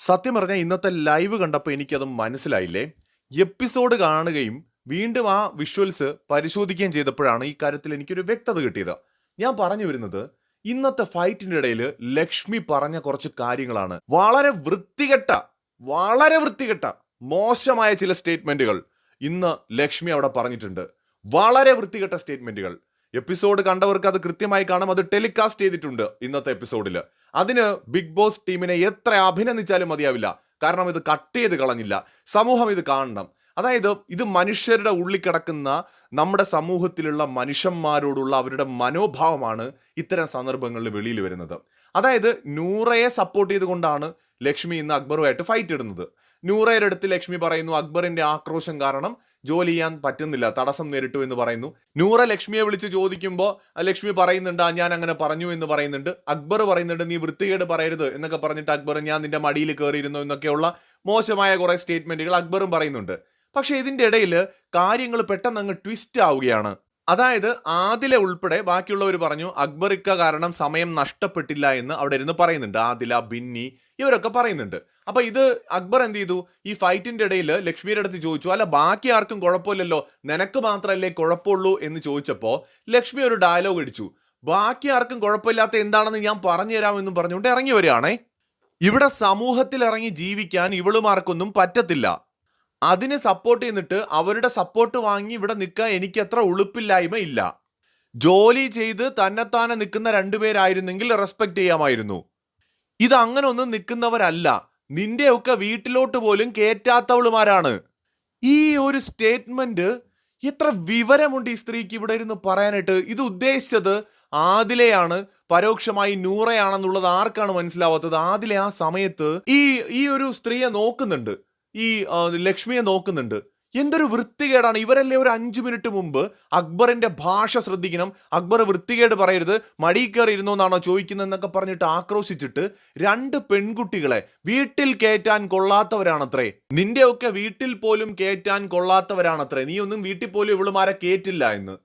സത്യം പറഞ്ഞാൽ ഇന്നത്തെ ലൈവ് കണ്ടപ്പോൾ എനിക്കത് മനസ്സിലായില്ലേ? എപ്പിസോഡ് കാണുകയും വീണ്ടും ആ വിഷ്വൽസ് പരിശോധിക്കുകയും ചെയ്തപ്പോഴാണ് ഈ കാര്യത്തിൽ എനിക്കൊരു വ്യക്തത കിട്ടിയത്. ഞാൻ പറഞ്ഞു വരുന്നത് ഇന്നത്തെ ഫൈറ്റിന്റെ ഇടയിൽ ലക്ഷ്മി പറഞ്ഞ കുറച്ച് കാര്യങ്ങളാണ്. വളരെ വൃത്തികെട്ട വളരെ വൃത്തികെട്ട മോശമായ ചില സ്റ്റേറ്റ്മെന്റുകൾ ഇന്ന് ലക്ഷ്മി അവിടെ പറഞ്ഞിട്ടുണ്ട്. വളരെ വൃത്തികെട്ട സ്റ്റേറ്റ്മെന്റുകൾ. എപ്പിസോഡ് കണ്ടവർക്ക് അത് കൃത്യമായി കാണാം. അത് ടെലികാസ്റ്റ് ചെയ്തിട്ടുണ്ട് ഇന്നത്തെ എപ്പിസോഡിൽ. അതിന് ബിഗ് ബോസ് ടീമിനെ എത്ര അഭിനന്ദിച്ചാലും മതിയാവില്ല. കാരണം ഇത് കട്ട് ചെയ്ത് കളഞ്ഞില്ല. സമൂഹം ഇത് കാണണം. അതായത് ഇത് മനുഷ്യരുടെ ഉള്ളിൽ കിടക്കുന്ന നമ്മുടെ സമൂഹത്തിലുള്ള മനുഷ്യന്മാരോടുള്ള അവരുടെ മനോഭാവമാണ് ഇത്തരം സന്ദർഭങ്ങളിൽ വെളിയിൽ വരുന്നത്. അതായത് നൂറയെ സപ്പോർട്ട് ചെയ്തുകൊണ്ടാണ് ലക്ഷ്മി ഇന്ന് അക്ബറുമായിട്ട് ഫൈറ്റ് ഇടുന്നത്. നൂറയുടെ അടുത്ത് ലക്ഷ്മി പറയുന്നു അക്ബറിന്റെ ആക്രോശം കാരണം ജോലി ചെയ്യാൻ പറ്റുന്നില്ല തടസ്സം നേരിട്ടു എന്ന് പറയുന്നു. നൂറ ലക്ഷ്മിയെ വിളിച്ച് ചോദിക്കുമ്പോൾ ലക്ഷ്മി പറയുന്നുണ്ട് ഞാൻ അങ്ങനെ പറഞ്ഞു എന്ന് പറയുന്നുണ്ട്. അക്ബർ പറയുന്നുണ്ട് നീ വൃത്തികേട് പറയരുത് എന്നൊക്കെ പറഞ്ഞിട്ട് അക്ബർ ഞാൻ നിന്റെ മടിയിൽ കയറിയിരുന്നു എന്നൊക്കെയുള്ള മോശമായ കുറെ സ്റ്റേറ്റ്മെന്റുകൾ അക്ബറും പറയുന്നുണ്ട്. പക്ഷെ ഇതിന്റെ ഇടയിൽ കാര്യങ്ങൾ പെട്ടെന്ന് അങ്ങ് ട്വിസ്റ്റ് ആവുകയാണ്. അതായത് ആദില ഉൾപ്പെടെ ബാക്കിയുള്ളവർ പറഞ്ഞു അക്ബർ ഇക്ക കാരണം സമയം നഷ്ടപ്പെട്ടില്ല എന്ന് അവിടെ ഇരുന്ന് പറയുന്നുണ്ട്. ആദില ബിന്നി ഇവരൊക്കെ പറയുന്നുണ്ട്. അപ്പൊ ഇത് അക്ബർ എന്ത് ചെയ്തു? ഈ ഫൈറ്റിന്റെ ഇടയിൽ ലക്ഷ്മിയുടെ അടുത്ത് ചോദിച്ചു അല്ല ബാക്കി ആർക്കും കുഴപ്പമില്ലല്ലോ? നിനക്ക് മാത്രമല്ലേ കുഴപ്പമുള്ളൂ? എന്ന് ചോദിച്ചപ്പോൾ ലക്ഷ്മി ഒരു ഡയലോഗ് അടിച്ചു ബാക്കി ആർക്കും കുഴപ്പമില്ലാത്ത എന്താണെന്ന് ഞാൻ പറഞ്ഞു തരാമെന്നും പറഞ്ഞുകൊണ്ട് ഇറങ്ങി വരികയാണേ ഇവിടെ സമൂഹത്തിൽ ഇറങ്ങി ജീവിക്കാൻ ഇവളുമാർക്കൊന്നും പറ്റത്തില്ല. അതിന് സപ്പോർട്ട് ചെയ്തിട്ട് അവരുടെ സപ്പോർട്ട് വാങ്ങി ഇവിടെ നിൽക്കാൻ എനിക്ക് അത്ര ഉളുപ്പില്ലായ്മ ഇല്ല. ജോലി ചെയ്ത് തന്നെത്താനെ നിൽക്കുന്ന രണ്ടുപേരായിരുന്നെങ്കിൽ റെസ്പെക്ട് ചെയ്യാമായിരുന്നു. ഇത് അങ്ങനെ ഒന്നും നിൽക്കുന്നവരല്ല. നിന്റെയൊക്കെ വീട്ടിലോട്ട് പോലും കേറ്റാത്തവളുമാരാണ്. ഈ ഒരു സ്റ്റേറ്റ്മെന്റ് എത്ര വിവരമുണ്ട് ഈ സ്ത്രീക്ക് ഇവിടെ ഇരുന്ന് പറയാനായിട്ട്? ഇത് ഉദ്ദേശിച്ചത് ആദിലെയാണ്. പരോക്ഷമായി നൂറയാണെന്നുള്ളത് ആർക്കാണ് മനസ്സിലാവാത്തത്? ആദിലെ ആ സമയത്ത് ഈ ഈ ഒരു സ്ത്രീയെ നോക്കുന്നുണ്ട്. ഈ ലക്ഷ്മിയെ നോക്കുന്നുണ്ട്. എന്തൊരു വൃത്തികേടാണ്. ഇവരല്ലേ ഒരു അഞ്ചു മിനിറ്റ് മുമ്പ് അക്ബറിന്റെ ഭാഷ ശ്രദ്ധിക്കണം. അക്ബർ വൃത്തികേട് പറയരുത്. മടി കയറി ഇരുന്നു എന്നാണോ ചോദിക്കുന്നതെന്നൊക്കെ പറഞ്ഞിട്ട് ആക്രോശിച്ചിട്ട് രണ്ട് പെൺകുട്ടികളെ വീട്ടിൽ കയറ്റാൻ കൊള്ളാത്തവരാണത്രേ. നിന്റെയൊക്കെ വീട്ടിൽ പോലും കയറ്റാൻ കൊള്ളാത്തവരാണത്രേ. നീ ഒന്നും വീട്ടിൽ പോലും ഇവളുമാരെ കയറ്റില്ല എന്ന്.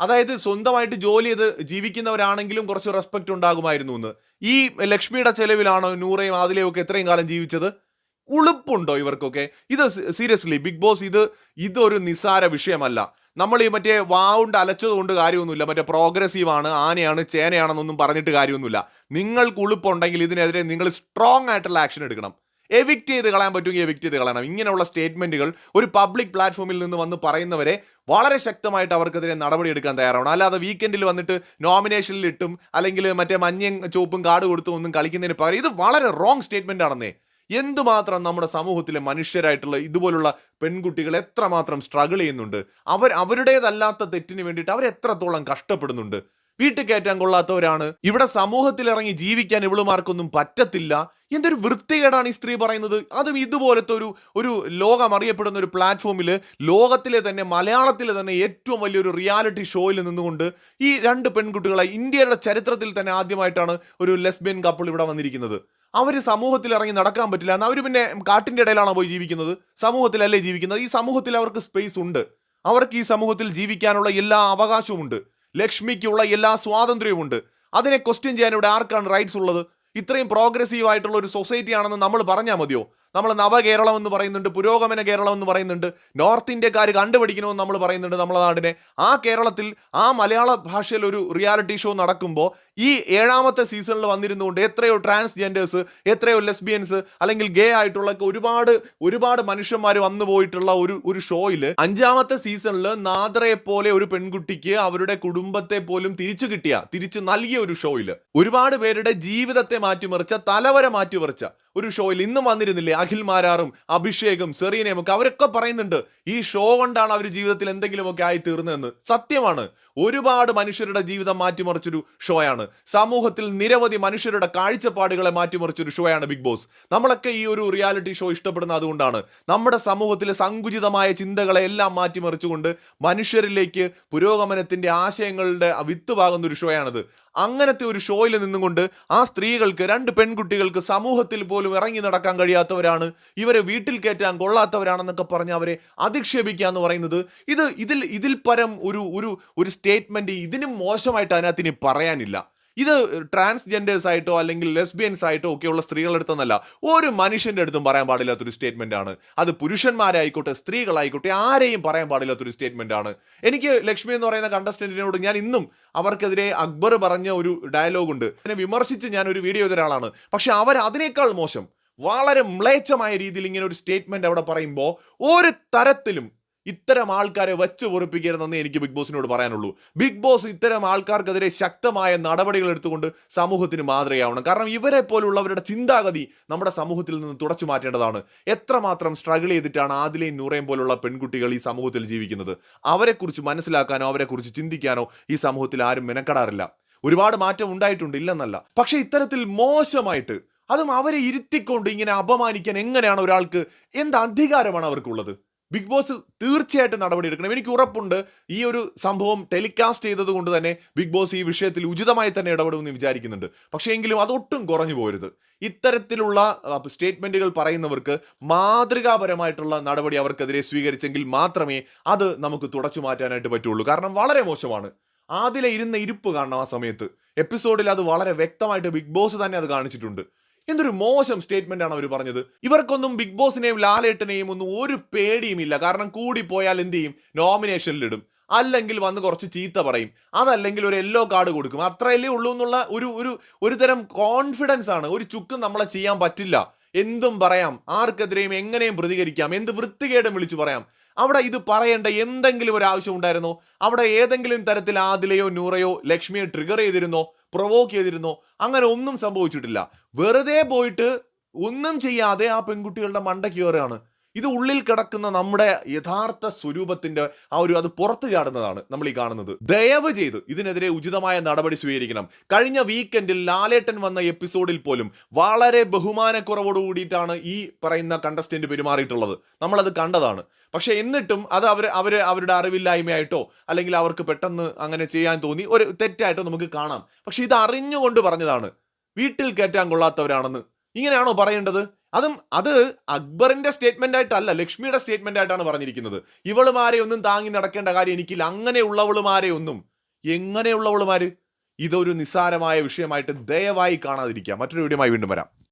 അതായത് സ്വന്തമായിട്ട് ജോലി ചെയ്ത് ജീവിക്കുന്നവരാണെങ്കിലും കുറച്ച് റെസ്പെക്ട് ഉണ്ടാകുമായിരുന്നു എന്ന്. ഈ ലക്ഷ്മിയുടെ ചെലവിലാണോ നൂറയും ആദിലയും ഒക്കെ എത്രയും കാലം ജീവിച്ചത്? ഉളുപ്പുണ്ടോ ഇവർക്കൊക്കെ? ഇത് സീരിയസ്ലി ബിഗ് ബോസ് ഇത് ഇതൊരു നിസ്സാര വിഷയമല്ല. നമ്മൾ ഈ മറ്റേ വാവുണ്ട് അലച്ചത് കൊണ്ട് കാര്യമൊന്നുമില്ല. മറ്റേ പ്രോഗ്രസീവ് ആണ് ആനയാണ് ചേനയാണെന്നൊന്നും പറഞ്ഞിട്ട് കാര്യമൊന്നുമില്ല. നിങ്ങൾക്ക് ഉളുപ്പുണ്ടെങ്കിൽ ഇതിനെതിരെ നിങ്ങൾ സ്ട്രോങ് ആയിട്ടുള്ള ആക്ഷൻ എടുക്കണം. എവിക്റ്റ് ചെയ്ത് കളയാൻ പറ്റുമെങ്കിൽ എവിക്റ്റ് ചെയ്ത് കളയണം. ഇങ്ങനെയുള്ള സ്റ്റേറ്റ്മെന്റുകൾ ഒരു പബ്ലിക് പ്ലാറ്റ്ഫോമിൽ നിന്ന് വന്ന് പറയുന്നവരെ വളരെ ശക്തമായിട്ട് അവർക്കെതിരെ നടപടി എടുക്കാൻ തയ്യാറാവണം. അല്ലാതെ വീക്കെൻഡിൽ വന്നിട്ട് നോമിനേഷനിൽ ഇട്ടും അല്ലെങ്കിൽ മറ്റേ മഞ്ഞയും ചുവപ്പും കാർഡ് കൊടുത്തും ഒന്നും കളിക്കുന്നതിന് പകരം ഇത് വളരെ റോങ് സ്റ്റേറ്റ്മെന്റ് ആണെന്നേ. എന്തുമാത്രം നമ്മുടെ സമൂഹത്തിലെ മനുഷ്യരായിട്ടുള്ള ഇതുപോലുള്ള പെൺകുട്ടികൾ എത്രമാത്രം സ്ട്രഗിൾ ചെയ്യുന്നുണ്ട്? അവർ അവരുടേതല്ലാത്ത തെറ്റിന് വേണ്ടിയിട്ട് അവർ എത്രത്തോളം കഷ്ടപ്പെടുന്നുണ്ട്? വീട്ടിൽ കയറ്റാൻ കൊള്ളാത്തവരാണ്. ഇവിടെ സമൂഹത്തിൽ ഇറങ്ങി ജീവിക്കാൻ ഇവളുമാർക്കൊന്നും പറ്റത്തില്ല. എന്തൊരു വൃത്തികേടാണ് ഈ സ്ത്രീ പറയുന്നത്. അതും ഇതുപോലത്തെ ഒരു ഒരു ലോകം അറിയപ്പെടുന്ന ഒരു പ്ലാറ്റ്ഫോമിൽ ലോകത്തിലെ തന്നെ മലയാളത്തിലെ തന്നെ ഏറ്റവും വലിയൊരു റിയാലിറ്റി ഷോയിൽ നിന്നുകൊണ്ട് ഈ രണ്ട് പെൺകുട്ടികളെ ഇന്ത്യയുടെ ചരിത്രത്തിൽ തന്നെ ആദ്യമായിട്ടാണ് ഒരു ലെസ്ബിയൻ കപ്പിൾ ഇവിടെ വന്നിരിക്കുന്നത്. അവർ സമൂഹത്തിൽ ഇറങ്ങി നടക്കാൻ പറ്റില്ല എന്നാൽ അവർ പിന്നെ കാട്ടിന്റെ ഇടയിലാണോ പോയി ജീവിക്കുന്നത്? സമൂഹത്തിലല്ലേ ജീവിക്കുന്നത്? ഈ സമൂഹത്തിൽ അവർക്ക് സ്പേസ് ഉണ്ട്. അവർക്ക് ഈ സമൂഹത്തിൽ ജീവിക്കാനുള്ള എല്ലാ അവകാശവും ഉണ്ട് ലക്ഷ്മിക്കുള്ള എല്ലാ സ്വാതന്ത്ര്യവും ഉണ്ട് അതിനെ ക്വസ്റ്റ്യൻ ചെയ്യാൻ ഇവിടെ ആർക്കാണ് റൈറ്റ്സ് ഉള്ളത്? ഇത്രയും പ്രോഗ്രസീവ് ആയിട്ടുള്ള ഒരു സൊസൈറ്റി ആണെന്ന് നമ്മൾ പറഞ്ഞാൽ മതിയോ? നമ്മൾ നവകേരളം എന്ന് പറയുന്നുണ്ട് പുരോഗമന കേരളം എന്ന് പറയുന്നുണ്ട് നോർത്ത് ഇന്ത്യക്കാർ കണ്ടുപിടിക്കണമെന്ന് നമ്മൾ പറയുന്നുണ്ട് നമ്മളെ നാടിനെ. ആ കേരളത്തിൽ ആ മലയാള ഭാഷയിൽ ഒരു റിയാലിറ്റി ഷോ നടക്കുമ്പോൾ ഈ ഏഴാമത്തെ സീസണിൽ വന്നിരുന്നുകൊണ്ട് എത്രയോ ട്രാൻസ്ജെൻഡേഴ്സ് എത്രയോ ലെസ്ബിയൻസ് അല്ലെങ്കിൽ ഗേ ആയിട്ടുള്ള ഒരുപാട് ഒരുപാട് മനുഷ്യന്മാർ വന്നു പോയിട്ടുള്ള ഒരു ഒരു ഷോയിൽ അഞ്ചാമത്തെ സീസണിൽ നാദ്രയെ പോലെ ഒരു പെൺകുട്ടിക്ക് അവരുടെ കുടുംബത്തെ പോലും തിരിച്ചു കിട്ടിയ തിരിച്ചു നൽകിയ ഒരു ഷോയിൽ ഒരുപാട് പേരുടെ ജീവിതത്തെ മാറ്റിമറിച്ച തലവരെ മാറ്റിമറിച്ച ഒരു ഷോയിൽ ഇന്നും വന്നിരുന്നില്ലേ? അഖിൽ മാരാറും അഭിഷേകും സെറീനയും ഒക്കെ അവരൊക്കെ പറയുന്നുണ്ട് ഈ ഷോ കൊണ്ടാണ് അവർ ജീവിതത്തിൽ എന്തെങ്കിലുമൊക്കെ ആയി തീർന്നതെന്ന് സത്യമാണ്. ഒരുപാട് മനുഷ്യരുടെ ജീവിതം മാറ്റിമറിച്ചൊരു ഷോയാണ്. സമൂഹത്തിൽ നിരവധി മനുഷ്യരുടെ കാഴ്ചപ്പാടുകളെ മാറ്റിമറിച്ചൊരു ഷോയാണ് ബിഗ് ബോസ്. നമ്മളൊക്കെ ഈ ഒരു റിയാലിറ്റി ഷോ ഇഷ്ടപ്പെടുന്ന അതുകൊണ്ടാണ്. നമ്മുടെ സമൂഹത്തിലെ സങ്കുചിതമായ ചിന്തകളെ എല്ലാം മാറ്റിമറിച്ചുകൊണ്ട് മനുഷ്യരിലേക്ക് പുരോഗമനത്തിന്റെ ആശയങ്ങളുടെ വിത്ത് ഒരു ഷോയാണത്. അങ്ങനത്തെ ഒരു ഷോയിൽ നിന്നുകൊണ്ട് ആ സ്ത്രീകൾക്ക് രണ്ട് പെൺകുട്ടികൾക്ക് സമൂഹത്തിൽ പോലും ഇറങ്ങി നടക്കാൻ കഴിയാത്തവരാണ്. ഇവരെ വീട്ടിൽ കയറ്റാൻ കൊള്ളാത്തവരാണെന്നൊക്കെ പറഞ്ഞ് അവരെ അധിക്ഷേപിക്കുക എന്ന് പറയുന്നത്. ഇത് ഇതിൽ ഇതിൽ പരം ഒരു ഒരു ഒരു സ്റ്റേറ്റ്മെന്റ് ഇതിനും മോശമായിട്ട് അതിനകത്ത് ഇനി പറയാനില്ല. ഇത് ട്രാൻസ്ജെൻഡേഴ്സ് ആയിട്ടോ അല്ലെങ്കിൽ ലെസ്ബിയൻസ് ആയിട്ടോ ഒക്കെയുള്ള സ്ത്രീകളുടെ അടുത്തൊന്നല്ല ഒരു മനുഷ്യന്റെ അടുത്തും പറയാൻ പാടില്ലാത്തൊരു സ്റ്റേറ്റ്മെന്റ് ആണ്. അത് പുരുഷന്മാരായിക്കോട്ടെ സ്ത്രീകളായിക്കോട്ടെ ആരെയും പറയാൻ പാടില്ലാത്തൊരു സ്റ്റേറ്റ്മെന്റ് ആണ്. എനിക്ക് ലക്ഷ്മി എന്ന് പറയുന്ന കണ്ടസ്റ്റന്റിനോട് ഞാൻ ഇന്നും അവർക്കെതിരെ അക്ബർ പറഞ്ഞ ഒരു ഡയലോഗ് ഉണ്ട്. അതിനെ വിമർശിച്ച് ഞാൻ ഒരു വീഡിയോ ഒരാളാണ്. പക്ഷെ അവർ അതിനേക്കാൾ മോശം വളരെ മ്ലേച്ഛമായ രീതിയിൽ ഇങ്ങനെ ഒരു സ്റ്റേറ്റ്മെന്റ് അവിടെ പറയുമ്പോൾ ഒരു തരത്തിലും ഇത്തരം ആൾക്കാരെ വെച്ച് പൊറിപ്പിക്കരുതെന്നേ എനിക്ക് ബിഗ് ബോസിനോട് പറയാനുള്ളൂ. ബിഗ് ബോസ് ഇത്തരം ആൾക്കാർക്കെതിരെ ശക്തമായ നടപടികൾ എടുത്തുകൊണ്ട് സമൂഹത്തിന് മാതൃകയാവണം. കാരണം ഇവരെ പോലുള്ളവരുടെ ചിന്താഗതി നമ്മുടെ സമൂഹത്തിൽ നിന്ന് തുടച്ചു മാറ്റേണ്ടതാണ്. എത്രമാത്രം സ്ട്രഗിൾ ചെയ്തിട്ടാണ് ആദിലയും നൂറയും പോലുള്ള പെൺകുട്ടികൾ ഈ സമൂഹത്തിൽ ജീവിക്കുന്നത്? അവരെക്കുറിച്ച് മനസ്സിലാക്കാനോ അവരെക്കുറിച്ച് ചിന്തിക്കാനോ ഈ സമൂഹത്തിൽ ആരും മെനക്കെടാറില്ല. ഒരുപാട് മാറ്റം ഉണ്ടായിട്ടുണ്ട് ഇല്ലെന്നല്ല. പക്ഷെ ഇത്തരത്തിൽ മോശമായിട്ട് അതും അവരെ ഇരുത്തിക്കൊണ്ട് ഇങ്ങനെ അപമാനിക്കാൻ എങ്ങനെയാണ് ഒരാൾക്ക് എന്ത് അധികാരമാണ് അവർക്കുള്ളത്? ബിഗ് ബോസ് തീർച്ചയായിട്ടും നടപടി എടുക്കണം. എനിക്ക് ഉറപ്പുണ്ട് ഈ ഒരു സംഭവം ടെലികാസ്റ്റ് ചെയ്തത് കൊണ്ട് തന്നെ ബിഗ് ബോസ് ഈ വിഷയത്തിൽ ഉചിതമായി തന്നെ ഇടപെടുമെന്ന് വിചാരിക്കുന്നുണ്ട്. പക്ഷേ എങ്കിലും അതൊട്ടും കുറഞ്ഞു പോരുത്. ഇത്തരത്തിലുള്ള സ്റ്റേറ്റ്മെന്റുകൾ പറയുന്നവർക്ക് മാതൃകാപരമായിട്ടുള്ള നടപടി അവർക്കെതിരെ സ്വീകരിച്ചെങ്കിൽ മാത്രമേ അത് നമുക്ക് തുടച്ചു മാറ്റാനായിട്ട് പറ്റുള്ളൂ. കാരണം വളരെ മോശമാണ്. ആദിലെ ഇരുന്ന ഇരിപ്പ് കാണണം ആ സമയത്ത്. എപ്പിസോഡിൽ അത് വളരെ വ്യക്തമായിട്ട് ബിഗ് ബോസ് തന്നെ അത് കാണിച്ചിട്ടുണ്ട്. എന്തൊരു മോശം സ്റ്റേറ്റ്മെന്റ് ആണ് അവർ പറഞ്ഞത്. ഇവർക്കൊന്നും ബിഗ് ബോസിനെയും ലാലേട്ടനെയും ഒന്നും ഒരു പേടിയും ഇല്ല കാരണം കൂടി പോയാൽ എന്ത് ചെയ്യും? നോമിനേഷനിലിടും അല്ലെങ്കിൽ വന്ന് കുറച്ച് ചീത്ത പറയും. അതല്ലെങ്കിൽ ഒരു യെല്ലോ കാർഡ് കൊടുക്കും. അത്രയല്ലേ ഉള്ളൂ എന്നുള്ള ഒരു ഒരു ഒരു തരം കോൺഫിഡൻസ് ആണ്. ഒരു ചുക്കും നമ്മളെ ചെയ്യാൻ പറ്റില്ല. എന്തും പറയാം. ആർക്കെതിരെയും എങ്ങനെയും പ്രതികരിക്കാം. എന്ത് വൃത്തികേടും വിളിച്ചു പറയാം. അവിടെ ഇത് പറയേണ്ട എന്തെങ്കിലും ഒരു ആവശ്യം ഉണ്ടായിരുന്നോ? അവിടെ ഏതെങ്കിലും തരത്തിൽ ആദിലയോ നൂറയോ ലക്ഷ്മിയെ ട്രിഗർ ചെയ്തിരുന്നോ? പ്രൊവോക്ക് ചെയ്തിരുന്നോ? അങ്ങനെ ഒന്നും സംഭവിച്ചിട്ടില്ല. വെറുതെ പോയിട്ട് ഒന്നും ചെയ്യാതെ ആ പെൺകുട്ടികളുടെ മണ്ടയ്ക്ക് കയറുകയാണ്. ഇത് ഉള്ളിൽ കിടക്കുന്ന നമ്മുടെ യഥാർത്ഥ സ്വരൂപത്തിന്റെ ആ ഒരു അത് പുറത്തു ചാടുന്നതാണ് നമ്മൾ ഈ കാണുന്നത്. ദയവ് ചെയ്ത് ഇതിനെതിരെ ഉചിതമായ നടപടി സ്വീകരിക്കണം. കഴിഞ്ഞ വീക്കെൻഡിൽ ലാലേട്ടൻ വന്ന എപ്പിസോഡിൽ പോലും വളരെ ബഹുമാനക്കുറവോട് കൂടിയിട്ടാണ് ഈ പറയുന്ന കണ്ടസ്റ്റന്റ് പെരുമാറിയിട്ടുള്ളത്. നമ്മളത് കണ്ടതാണ്. പക്ഷെ എന്നിട്ടും അത് അവർ അവർ അവരുടെ അറിവില്ലായ്മയായിട്ടോ അല്ലെങ്കിൽ അവർക്ക് പെട്ടെന്ന് അങ്ങനെ ചെയ്യാൻ തോന്നി ഒരു തെറ്റായിട്ടോ നമുക്ക് കാണാം. പക്ഷെ ഇത് അറിഞ്ഞുകൊണ്ട് പറഞ്ഞതാണ്. വീട്ടിൽ കയറ്റാൻ കൊള്ളാത്തവരാണെന്ന്. ഇങ്ങനെയാണോ പറയേണ്ടത്? അതും അത് അക്ബറിന്റെ സ്റ്റേറ്റ്മെന്റ് ആയിട്ടല്ല ലക്ഷ്മിയുടെ സ്റ്റേറ്റ്മെന്റ് ആയിട്ടാണ് പറഞ്ഞിരിക്കുന്നത്. ഇവളുമാരെ ഒന്നും താങ്ങി നടക്കേണ്ട കാര്യം എനിക്കില്ല. അങ്ങനെയുള്ളവളുമാരെ ഒന്നും. എങ്ങനെയുള്ളവളുമാര്? ഇതൊരു നിസ്സാരമായ വിഷയമായിട്ട് ദയവായി കാണാതിരിക്കുക. മറ്റൊരു വീഡിയോമായി വീണ്ടും വരാം.